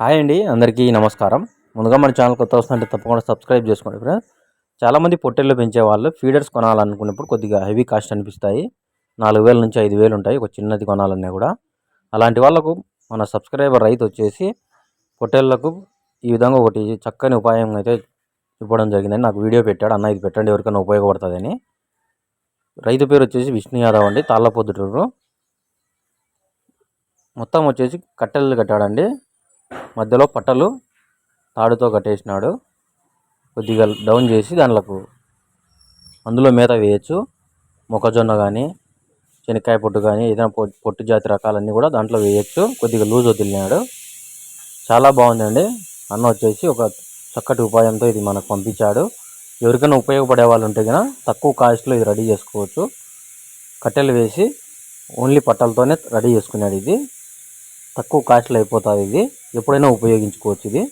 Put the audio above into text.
Hi అండి అందరికీ నమస్కారం. ముందుగా మన ఛానల్ కొత్త వస్తుంటే తప్పకుండా సబ్స్క్రైబ్ చేసుకోండి ఫ్రెండ్స్. చాలామంది పొట్టెళ్ళు పెంచే వాళ్ళు ఫీడర్స్ కొనాలనుకున్నప్పుడు కొద్దిగా హెవీ కాస్ట్ అనిపిస్తాయి. నాలుగు వేల నుంచి ఐదు వేలు ఉంటాయి ఒక చిన్నది కొనాలన్నా కూడా. అలాంటి వాళ్ళకు మన సబ్స్క్రైబర్ రైతు వచ్చేసి పొట్టెళ్ళకు ఈ విధంగా ఒకటి చక్కని ఉపాయం అయితే ఇవ్వడం జరిగిందని నాకు వీడియో పెట్టాడు. అన్న ఇది పెట్టండి ఎవరికైనా ఉపయోగపడుతుందని. రైతు పేరు వచ్చేసి విష్ణు యాదవ్ అండి తాళ్ళపొద్దుటూరు. మొత్తం వచ్చేసి కట్టెలు కట్టాడండి. మధ్యలో పట్టలు తాడుతో కట్టేసినాడు. కొద్దిగా డౌన్ చేసి దానిలకు అందులో మేత వేయచ్చు. మొక్కజొన్న కానీ శనక్కాయ పొట్టు కానీ ఏదైనా పొట్టు జాతి రకాలన్నీ కూడా దాంట్లో వేయచ్చు. కొద్దిగా లూజ్ వదిలినాడు. చాలా బాగుందండి. అన్న వచ్చేసి ఒక చక్కటి ఉపాయంతో ఇది మనకు పంపించాడు. ఎవరికైనా ఉపయోగపడే వాళ్ళు ఉంటే కనుక తక్కువ కాస్ట్లో ఇది రెడీ చేసుకోవచ్చు. కట్టెలు వేసి ఓన్లీ పట్టలతోనే రెడీ చేసుకున్నాడు ఇది. తక్కువ కాస్ట్లో అయిపోతుంది ఇది ఎప్పుడైనా ఉపయోగించుకోవచ్చు ఇది